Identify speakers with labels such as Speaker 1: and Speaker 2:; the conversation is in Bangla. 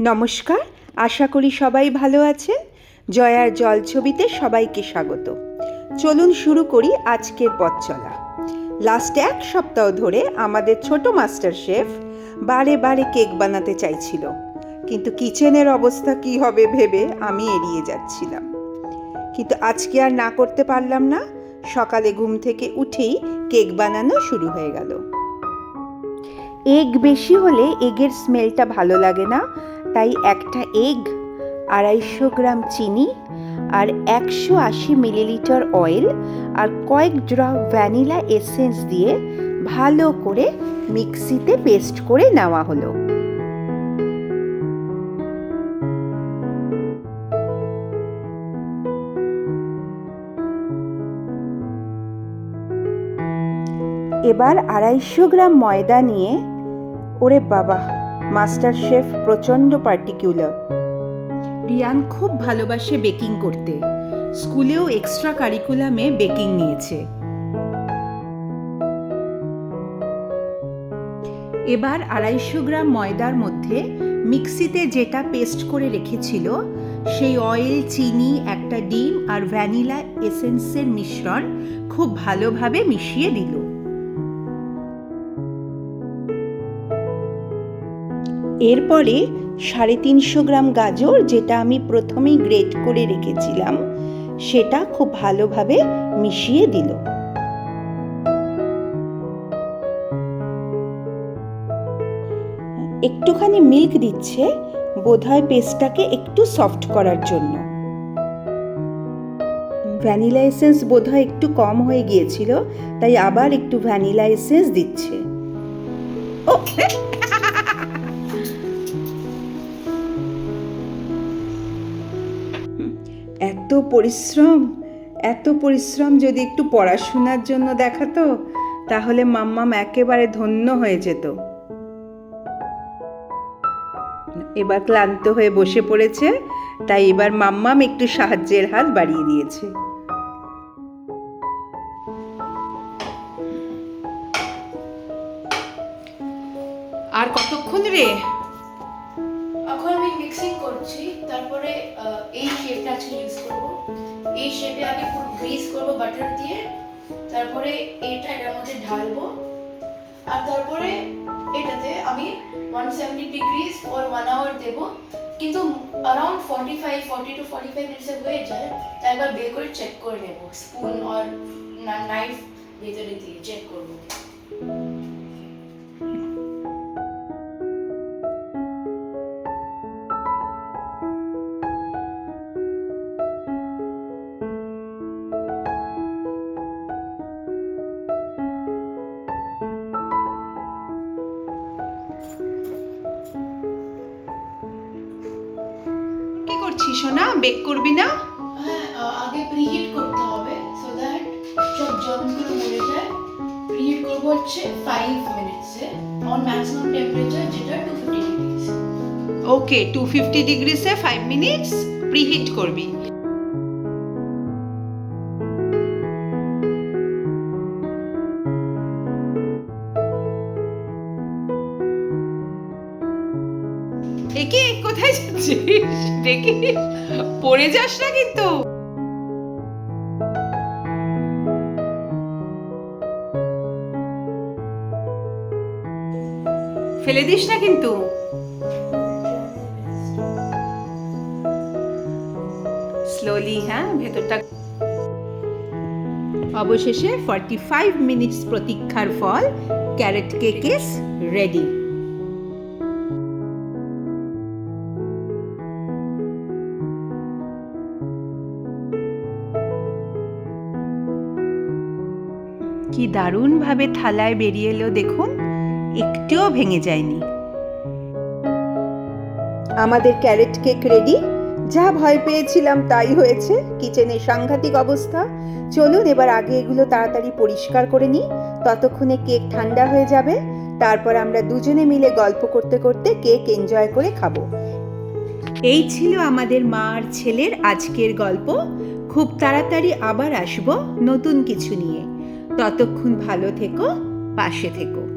Speaker 1: নমস্কার, আশা করি সবাই ভালো আছেন। জয়ার জল ছবিতে সবাইকে স্বাগত। চলুন শুরু করি আজকের পথ চলা। লাস্ট এক সপ্তাহ ধরে আমাদের ছোট মাস্টার শেফ বারে বারে কেক বানাতে চাইছিল। কিন্তু কিচেনের অবস্থা কি হবে ভেবে আমি এড়িয়ে যাচ্ছিলাম। কিন্তু আজকে আর না করতে পারলাম না। সকালে ঘুম থেকে উঠেই কেক বানানো শুরু হয়ে গেল। এগ বেশি হলে এগের স্মেলটা ভালো লাগে না, তাই একটা এগ, আড়াইশো গ্রাম চিনি আর একশো আশি মিলিলিটার অয়েল আর কয়েক ড্রপ ভ্যানিলা এসেন্স দিয়ে ভালো করে মিক্সিতে পেস্ট করে নেওয়া হলো। এবার আড়াইশো গ্রাম ময়দা নিয়ে ওরে বাবা, মাস্টার শেফ প্রচণ্ড পার্টিকুলার। রিয়ান খুব ভালোবাসে বেকিং করতে। স্কুলেও এক্সট্রা কারিকুলামে বেকিং নিয়েছে। এবার আড়াইশো গ্রাম ময়দার মধ্যে মিক্সিতে যেটা পেস্ট করে রেখেছিল, সেই অয়েল, চিনি, একটা ডিম আর ভ্যানিলা এসেন্সের মিশ্রণ খুব ভালোভাবে মিশিয়ে দিল। এরপরে সাড়ে তিনশো গ্রাম গাজর, যেটা আমি প্রথমেই গ্রেট করে রেখেছিলাম, সেটা খুব ভালোভাবে মিশিয়ে দিল। একটুখানি মিল্ক দিচ্ছে, বোধহয় পেস্টটাকে একটু সফট করার জন্য। ভ্যানিলা এসেন্স বোধহয় একটু কম হয়ে গিয়েছিল, তাই আবার একটু ভ্যানিলা এসেন্স দিচ্ছে। ও এত পরিশ্রম এত পরিশ্রম যদি একটু পড়াশোনার জন্য দেখাতো, তাহলে মাম্মাম একেবারে ধন্য হয়ে যেত। এবার ক্লান্ত হয়ে বসে পড়েছে, তাই এবার মাম্মাম একটু সাহায্যের হাত বাড়িয়ে দিয়েছে। আর কতক্ষণ রে?
Speaker 2: তারপরে এই শেপটা আজকে ইউজ করব। এই শেপে আগে পুরো গ্রিস করব বাটার দিয়ে। তারপরে এটা এটার মধ্যে ঢালবো। আর তারপরে এটাতে আমি one seventy degrees or one hour দেবো। কিন্তু around forty five forty two forty five মিনিটসে হয়ে যায়। তাই একবার বের করে চেক করে নেব। স্পুন আর নাইফ ভেতরে দিয়ে চেক করব।
Speaker 1: করছিস সোনা? বেক করবি না?
Speaker 2: হ্যাঁ আগে প্রিহিট করতে হবে সো দ্যাট সব জার্মসগুলো মরে যায় প্রিহিট করব হচ্ছে ফাইভ মিনিটসে অন ম্যাক্সিমাম টেম্পারেচার যেটা two fifty degree
Speaker 1: okay two fifty ডিগ্রিসে five minutes preheat করবি। একে কোথায় যাচ্ছিস? দেখি। পড়ে যাস না কিন্তু। ফেলে দিস না কিন্তু। স্লোলি হ্যাঁ ভেতরটা। অবশেষে ফর্টি ফাইভ মিনিটস প্রতীক্ষার ফল ক্যারেট কেক ইজ রেডি কি দারুণভাবে থালায় বেরিয়ে এলো দেখুন একটুও ভেঙে যায়নি। আমাদের ক্যারেট কেক রেডি? যা ভয় পেয়েছিলাম তাই হয়েছে কিচেনের সাংঘাতিক অবস্থা। চলুন এবার আগে এগুলো তাড়াতাড়ি পরিষ্কার করে নিই ততক্ষণে কেক ঠান্ডা হয়ে যাবে। তারপর আমরা দুজনে মিলে গল্প করতে করতে কেক এনজয় করে খাব। এই ছিল আমাদের মা আর ছেলের আজকের গল্প। খুব তাড়াতাড়ি আবার আসব নতুন কিছু নিয়ে। ততক্ষণ ভালো থেকো পাশে থেকো।